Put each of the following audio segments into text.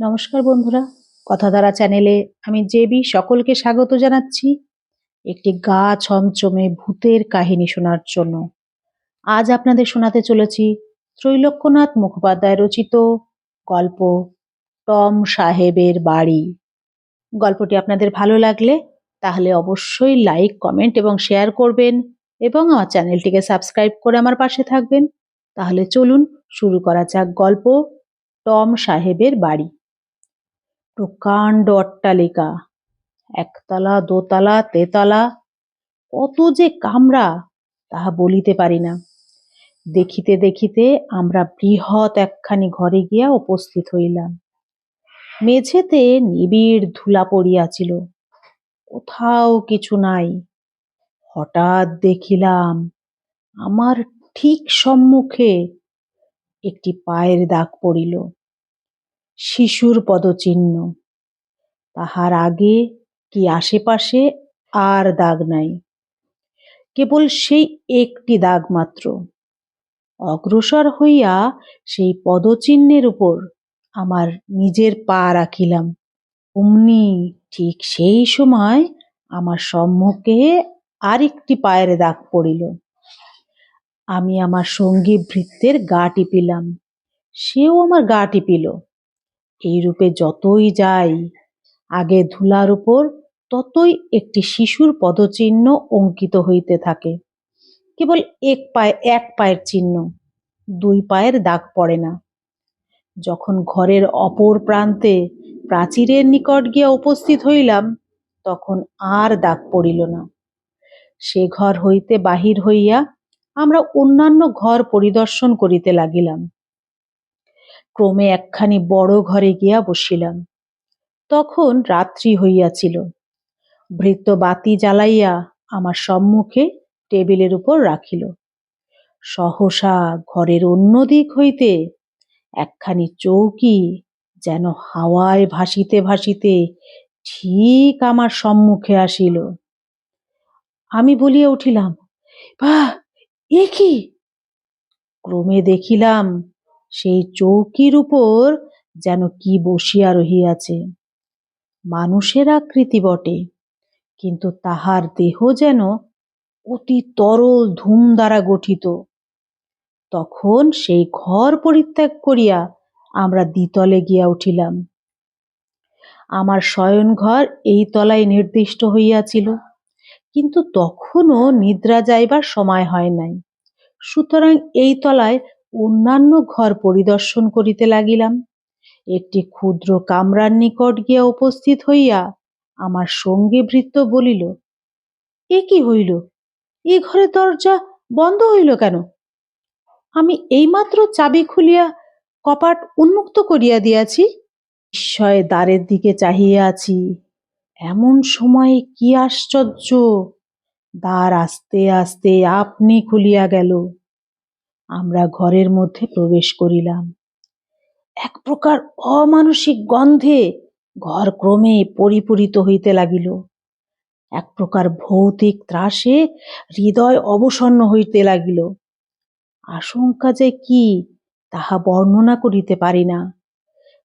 নমস্কার বন্ধুরা। কথাধারা চ্যানেলে আমি জেবি সকলকে স্বাগত জানাচ্ছি একটি গা ছমছমে ভূতের কাহিনী শোনার জন্য। আজ আপনাদের শোনাতে চলেছি ত্রৈলোক্যনাথ মুখোপাধ্যায় রচিত গল্প টম সাহেবের বাড়ি। গল্পটি আপনাদের ভালো লাগলে তাহলে অবশ্যই লাইক, কমেন্ট এবং শেয়ার করবেন এবং আমার চ্যানেলটিকে সাবস্ক্রাইব করে আমার পাশে থাকবেন। তাহলে চলুন শুরু করা যাক গল্প টম সাহেবের বাড়ি। প্রকাণ্ড অট্টালিকা। একতলা, দোতলা, তেতলা, কত যে কামরা, তাহা বলিতে পারি না। দেখিতে দেখিতে আমরা বৃহৎ একখানি ঘরে গিয়া উপস্থিত হইলাম। মেঝেতে নিবিড় ধুলা পড়িয়াছিল। কোথাও কিছু নাই। হঠাৎ দেখিলাম, আমার ঠিক সম্মুখে একটি পায়ের দাগ পড়িল। শিশুর পদচিহ্ন। তাহার আগে কি আশেপাশে আর দাগ নাই? কেবল সেই একটি দাগ মাত্র। অগ্রসর হইয়া সেই পদচিহ্নের উপর আমার নিজের পা রাখিলাম। অমনি ঠিক সেই সময় আমার সম্মুখে আরেকটি পায়ের দাগ পড়িল। আমি আমার সঙ্গী ভৃত্যের গা টিপিলাম। সেও আমার গা টিপিল। এই রূপে যতই যাই, আগে ধুলার উপর ততই একটি শিশুর পদচিহ্ন অঙ্কিত হইতে থাকে। কেবল এক পায়ে, এক পায়ের চিহ্ন, দুই পায়ের দাগ পড়ে না। যখন ঘরের অপর প্রান্তে প্রাচীরের নিকট গিয়া উপস্থিত হইলাম, তখন আর দাগ পড়িল না। সে ঘর হইতে বাহির হইয়া আমরা অন্যান্য ঘর পরিদর্শন করিতে লাগিলাম। ক্রমে একখানি বড় ঘরে গিয়া বসিলাম। তখন রাত্রি হইয়াছিল। ভৃত্য বাতি জ্বালাইয়া আমার সম্মুখে টেবিলের উপর রাখিল। সহসা ঘরের অন্য দিক হইতে একখানি চৌকি যেন হাওয়ায় ভাসিতে ভাসিতে ঠিক আমার সম্মুখে আসিল। আমি বলিয়া উঠিলাম, বাহ, এ কি? ক্রমে দেখিলাম সেই চৌকির উপর যেন কি বসিয়া রহিয়াছে। মানুষের আকৃতি বটে, কিন্তু তাহার দেহ যেন অতি তরল ধূম দ্বারা গঠিত। তখন সেই ঘর পরিত্যাগ করিয়া আমরা দ্বিতলে গিয়া উঠিলাম। আমার শয়নঘর এই তলায় নির্দিষ্ট হইয়াছিল, কিন্তু তখনও নিদ্রা যাইবার সময় হয় নাই। সুতরাং এই তলায় অন্যান্য ঘর পরিদর্শন করিতে লাগিলাম। একটি ক্ষুদ্র কামরার নিকট গিয়া উপস্থিত হইয়া আমার সঙ্গী ভৃত্য বলিল, এ কি হইল? এ ঘরের দরজা বন্ধ হইল কেন? আমি এইমাত্র চাবি খুলিয়া কপাট উন্মুক্ত করিয়া দিয়াছি। বিস্ময়ে দ্বারের দিকে চাহিয়া আছি। এমন সময়ে কি আশ্চর্য! দ্বার আস্তে আস্তে আপনি খুলিয়া গেল। আমরা ঘরের মধ্যে প্রবেশ করিলাম। এক প্রকার অমানসিক গন্ধে ঘর ক্রমে পরিপূরিত হইতে লাগিল। এক প্রকার ভৌতিক ত্রাসে হৃদয় অবসন্ন হইতে লাগিল। আশঙ্কা যে কি, তাহা বর্ণনা করিতে পারি না।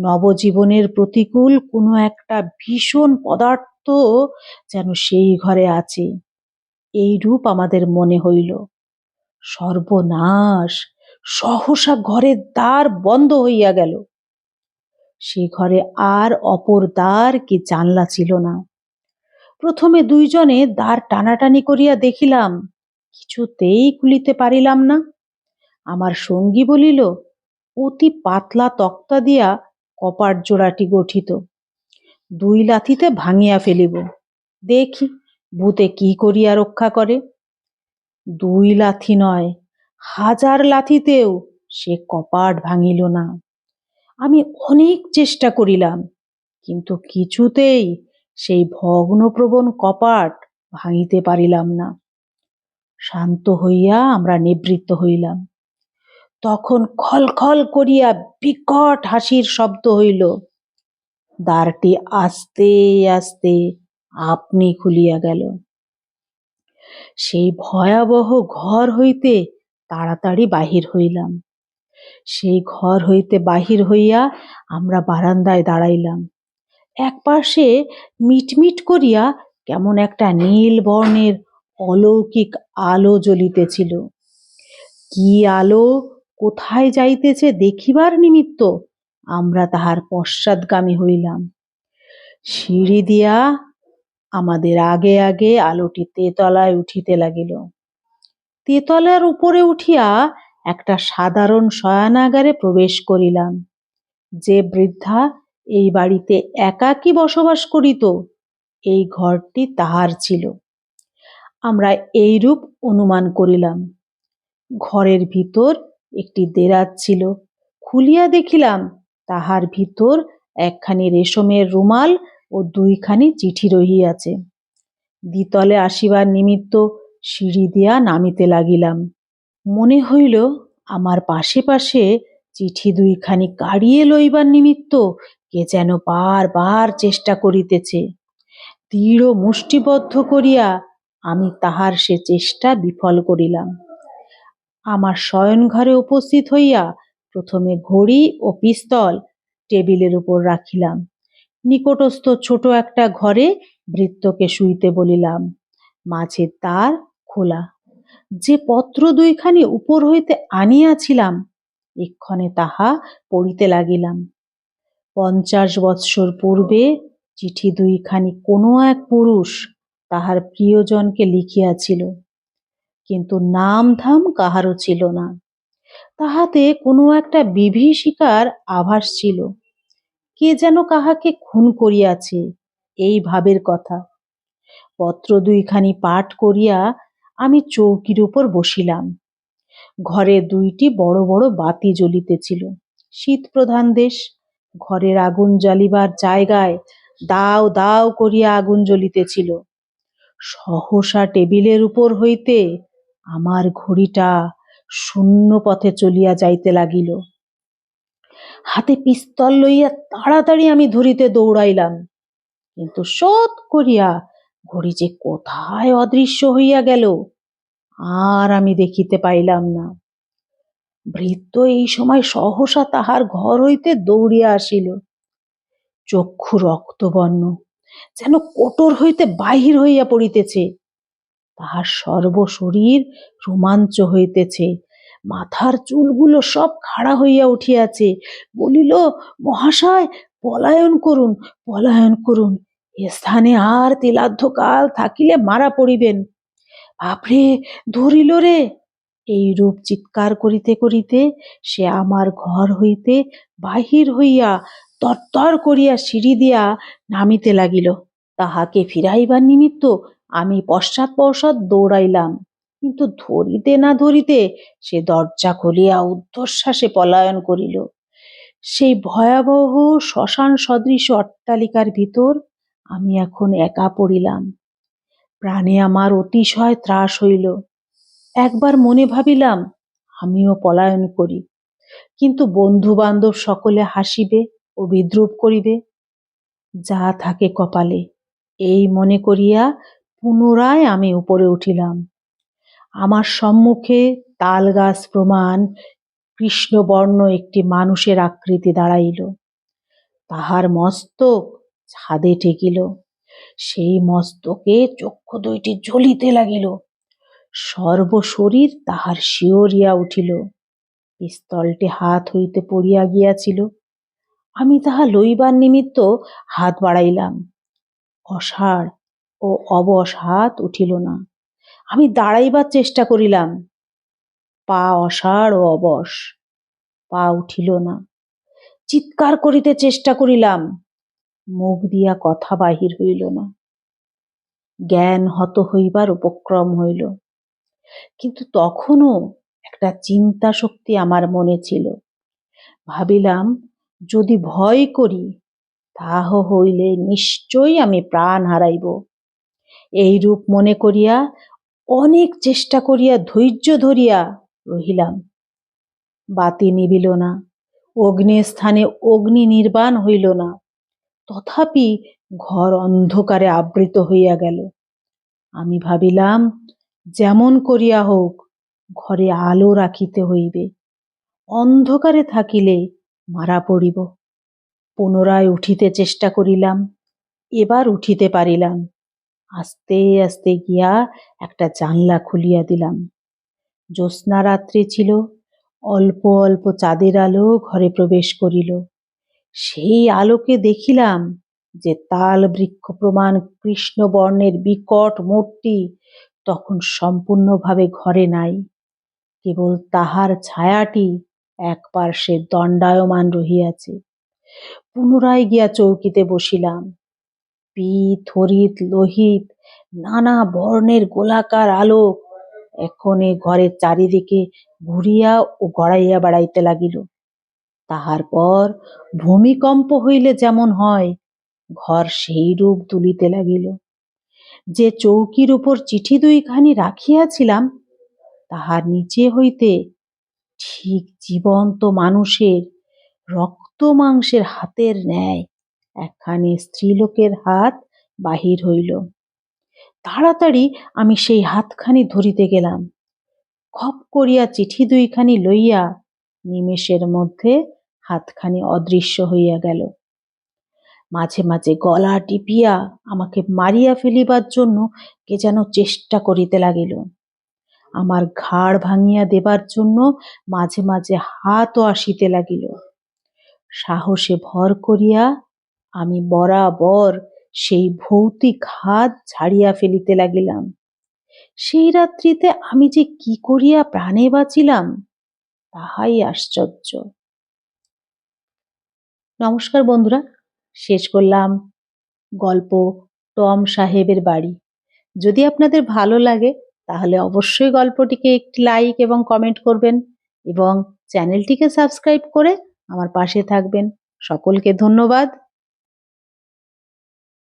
নবজীবনের প্রতিকূল কোনো একটা ভীষণ পদার্থ যেন সেই ঘরে আছে। এই রূপ আমাদের মনে হইল। সর্বনাশ। সহসা ঘরের দ্বার বন্ধ হইয়া গেল। সে ঘরে আর অপর দ্বার কি জানলা ছিল না। প্রথমে দুইজনে দ্বার টানাটানি করিয়া দেখিলাম, কিছুতেই খুলিতে পারিলাম না। আমার সঙ্গী বলিল, অতি পাতলা তক্তা দিয়া কপাট জোড়াটি গঠিত। দুই লাথিতে ভাঙিয়া ফেলিব। দেখি, ভূতে কি করিয়া রক্ষা করে? দুই লাথি নয়, হাজার লাথিতেও সে কপাট ভাঙিল না। আমি অনেক চেষ্টা করিলাম, কিন্তু কিছুতেই সেই ভগ্নপ্রবণ কপাট ভাঙিতে পারিলাম না। শান্ত হইয়া আমরা নিবৃত্ত হইলাম। তখন খলখল করিয়া বিকট হাসির শব্দ হইল, দ্বারটি আস্তে আস্তে আপনি খুলিয়া গেল। সেই ভয়াবহ ঘর হইতে তাড়াতাড়ি বাহির হইলাম। সেই ঘর হইতে বাহির হইয়া আমরা বারান্দায় দাঁড়াইলাম। একপাশে মিটমিট করিয়া কেমন একটা নীল বর্ণের অলৌকিক আলো জ্বলিতেছিল। কি আলো, কোথায় যাইতেছে দেখিবার নিমিত্ত আমরা তাহার পশ্চাৎগামী হইলাম। সিঁড়ি দিয়া আমাদের আগে আগে আলোটি তেতলায় উঠিতে লাগিল। তেতলার উপরে উঠিয়া একটা সাধারণ শয়নাগারে প্রবেশ করিলাম। যে বৃদ্ধা এই বাড়িতে একাকী বসবাস করিত, এই ঘরটি তাহার ছিল। আমরা এইরূপ অনুমান করিলাম। ঘরের ভিতর একটি দেরাজ ছিল। খুলিয়া দেখিলাম তাহার ভিতর একখানি রেশমের রুমাল ও দুইখানি চিঠি রহিয়াছে। দ্বিতলে আসিবার নিমিত্ত সিঁড়ি দিয়া নামিতে লাগিলাম। মনে হইল, আমার পাশে পাশে চিঠি দুইখানি কাড়িয়ে লইবার নিমিত্ত কে যেন বার বার চেষ্টা করিতেছে। দৃঢ় মুষ্টিবদ্ধ করিয়া আমি তাহার সে চেষ্টা বিফল করিলাম। আমার শয়নঘরে উপস্থিত হইয়া প্রথমে ঘড়ি ও পিস্তল টেবিলের উপর রাখিলাম। নিকটস্থ ছোট একটা ঘরে বৃত্তকে শুইতে বলিলাম মাঝের তার খোলা। যে পত্র দুইখানি উপর হইতে আনিয়াছিলাম, এক্ষণে তাহা পড়িতে লাগিলাম। পঞ্চাশ বৎসর পূর্বে চিঠি দুইখানি কোনো এক পুরুষ তাহার প্রিয়জনকে লিখিয়াছিল, কিন্তু নাম ধাম কাহারও ছিল না। তাহাতে কোনো একটা বিভীষিকার আভাস ছিল। কে যেন কাহাকে খুন করিয়াছে, এই ভাবের কথা। পত্র দুইখানি পাঠ করিয়া আমি চৌকির উপর বসিলাম। ঘরে দুইটি বড় বড় বাতি জ্বলিতেছিল। শীত প্রধান দেশ, ঘরের আগুন জ্বালিবার জায়গায় দাও দাও করিয়া আগুন জ্বলিতেছিল। সহসা টেবিলের উপর হইতে আমার ঘড়িটা শূন্য পথে চলিয়া যাইতে লাগিল। হাতে পিস্তল লইয়া তাড়াতাড়ি আমি ধরিতে দৌড়াইলাম। কিন্তু শোধ করিয়া ঘড়ি যে কোথায় অদৃশ্য হইয়া গেল, আর আমি দেখিতে পাইলাম না। ভৃত্য এই সময় সহসা তাহার ঘর হইতে দৌড়িয়া আসিল। চক্ষু রক্তবর্ণ, যেন কোটর হইতে বাহির হইয়া পড়িতেছে। তাহার সর্বশরীর রোমাঞ্চ হইতেছে। মাথার চুলগুলো সব খাড়া হইয়া উঠিয়াছে। বলিল, মহাশয়, পলায়ন করুন পলায়ন করুন। এ স্থানে আর তিলার্ধ কাল থাকিলে মারা পড়িবেন। বাপরে, ধরিল রে। এই রূপ চিৎকার করিতে করিতে সে আমার ঘর হইতে বাহির হইয়া তরতর করিয়া সিঁড়ি দিয়া নামিতে লাগিল। তাহাকে ফিরাইবার নিমিত্ত আমি পশ্চাৎ পশ্চাৎ দৌড়াইলাম। কিন্তু ধরিতে না ধরিতে সে দরজা খুলিয়া ঊর্ধ্বশ্বাসে পলায়ন করিল। সেই ভয়াবহ শ্মশান সদৃশ অট্টালিকার ভিতর আমি এখন একা পড়িলাম। প্রাণে আমার অতিশয় ত্রাস হইল। একবার মনে ভাবিলাম, আমিও পলায়ন করি। কিন্তু বন্ধু বান্ধব সকলে হাসিবে ও বিদ্রুপ করিবে। যা থাকে কপালে, এই মনে করিয়া পুনরায় আমি উপরে উঠিলাম। আমার সম্মুখে তালগাছ প্রমাণ, কৃষ্ণবর্ণ একটি মানুষের আকৃতি দাঁড়াইল। তাহার মস্তক ছাদে ঠেকিল। সেই মস্তকে চক্ষু দুইটি জ্বলিতে লাগিল। সর্বশরীর তাহার শিওরিয়া উঠিল। পিস্তলটি হাত হইতে পড়িয়া গিয়াছিল। আমি তাহা লইবার নিমিত্ত হাত বাড়াইলাম। অসাড় ও অবশ হাত উঠিল না। আমি দাঁড়াইবার চেষ্টা করিলাম। পা অসাড় ও অবশ, পা উঠিল না। চিৎকার করিতে চেষ্টা করিলাম, মুখ দিয়া কথা বাহির হইল না। জ্ঞান হত হইবার উপক্রম হইল। কিন্তু তখনও একটা চিন্তা শক্তি আমার মনে ছিল। ভাবিলাম, যদি ভয় করি, তাহ হইলে নিশ্চয়ই আমি প্রাণ হারাইব। এইরূপ মনে করিয়া অনেক চেষ্টা করিয়া, ধৈর্য ধরিয়া রহিলাম। বাতি নিবিল না অগ্নির স্থানে অগ্নি নির্বাণ হইল না। তথাপি ঘর অন্ধকারে আবৃত হইয়া গেল। আমি ভাবিলাম, যেমন করিয়া হোক, ঘরে আলো রাখিতে হইবে। অন্ধকারে থাকিলে মারা পড়িব। পুনরায় উঠিতে চেষ্টা করিলাম, এবার উঠিতে পারিলাম। আস্তে আস্তে গিয়া একটা জানলা খুলিয়া দিলাম। জ্যোৎস্না রাত্রি ছিল, অল্প অল্প চাঁদের আলো ঘরে প্রবেশ করিল। সেই আলোকে দেখিলাম যে তাল বৃক্ষ প্রমাণ কৃষ্ণবর্ণের বিকট মূর্তি তখন সম্পূর্ণভাবে ঘরে নাই। কেবল তাহার ছায়াটি এক পার্শ্বে দণ্ডায়মান রহিয়াছে। পুনরায় গিয়া চৌকিতে বসিলাম। পিত হরিত, লোহিত, নানা বর্ণের গোলাকার আলোক এখনে ঘরের চারিদিকে ঘুরিয়া ও গড়াইয়া বেড়াইতে লাগিল। তাহার পর ভূমিকম্প হইলে যেমন হয়, ঘর সেই রূপ তুলিতে লাগিল। যে চৌকির উপর চিঠি দুইখানি রাখিয়াছিলাম, তাহার নিচে হইতে ঠিক জীবন্ত মানুষের রক্ত মাংসের হাতের ন্যায় একখানি স্ত্রীলোকের হাত বাহির হইল। তাড়াতাড়ি আমি সেই হাতখানি ধরিতে গেলাম। খপ করিয়া চিঠি দুইখানি লইয়া নিমেষের মধ্যে হাতখানি অদৃশ্য হইয়া গেল। মাঝে মাঝে গলা টিপিয়া আমাকে মারিয়া ফেলিবার জন্য কে যেন চেষ্টা করিতে লাগিল। আমার ঘাড় ভাঙিয়া দেবার জন্য মাঝে মাঝে হাতও আসিতে লাগিল। সাহসে ভর করিয়া আমি বরাবর সেই ভৌতিক হাত ছাড়িয়া ফেলিতে লাগিলাম। সেই রাত্রিতে আমি যে কি করিয়া প্রাণে বাঁচিলাম, তাহাই আশ্চর্য। নমস্কার বন্ধুরা, শেষ করলাম গল্প টম সাহেবের বাড়ি। যদি আপনাদের ভালো লাগে, তাহলে অবশ্যই গল্পটিকে একটি লাইক এবং কমেন্ট করবেন এবং চ্যানেলটিকে সাবস্ক্রাইব করে আমার পাশে থাকবেন। সকলকে ধন্যবাদ।